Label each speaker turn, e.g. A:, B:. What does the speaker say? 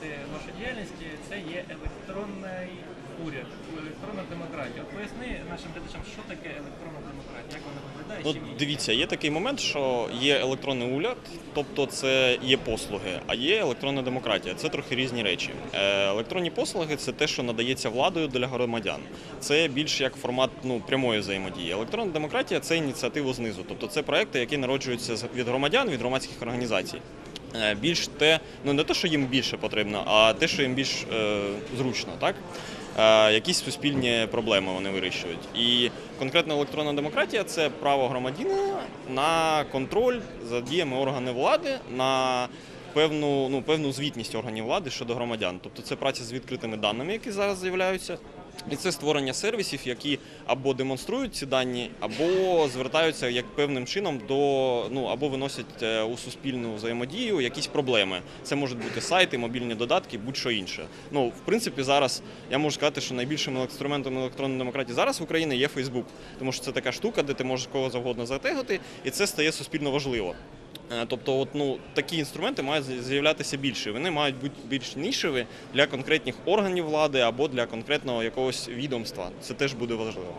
A: результати нашої діяльності це є електронний уряд, електронна демократія. От поясни нашим глядачам, що таке електронна демократія, як вона виглядає?
B: Ну,
A: чим
B: дивіться, є такий момент, що є електронний уряд, тобто це є послуги, а є електронна демократія. Це трохи різні речі. Е, електронні послуги це те, що надається владою для громадян. Це більш як формат ну, прямої взаємодії. Електронна демократія це ініціатива знизу, тобто це проекти, які народжуються від громадян, від громадських організацій. Е, Більш те, ну не те, що їм більше потрібно, а те, що їм більш е, зручно, так? Е, якісь суспільні проблеми вони вирішують. І конкретно електронна демократія це право громадянина на контроль за діями органів влади, на певну, ну, певну звітність органів влади щодо громадян. Тобто це праця з відкритими даними, які зараз з'являються. І це створення сервісів, які або демонструють ці дані, або звертаються як певним чином до ну або виносять е, у суспільну взаємодію якісь проблеми. Це можуть бути сайти, мобільні додатки, будь-що інше. Ну, в принципі, зараз я можу сказати, що найбільшим інструментом електронної демократії зараз в Україні є Фейсбук, тому що це така штука, де ти можеш кого завгодно затегати, і це стає суспільно важливо. Е, Тобто, от, ну, такі інструменти мають з'являтися більше. Вони мають бути більш нішеві для конкретних органів влади або для конкретного якогось відомства. Це теж буде важливо.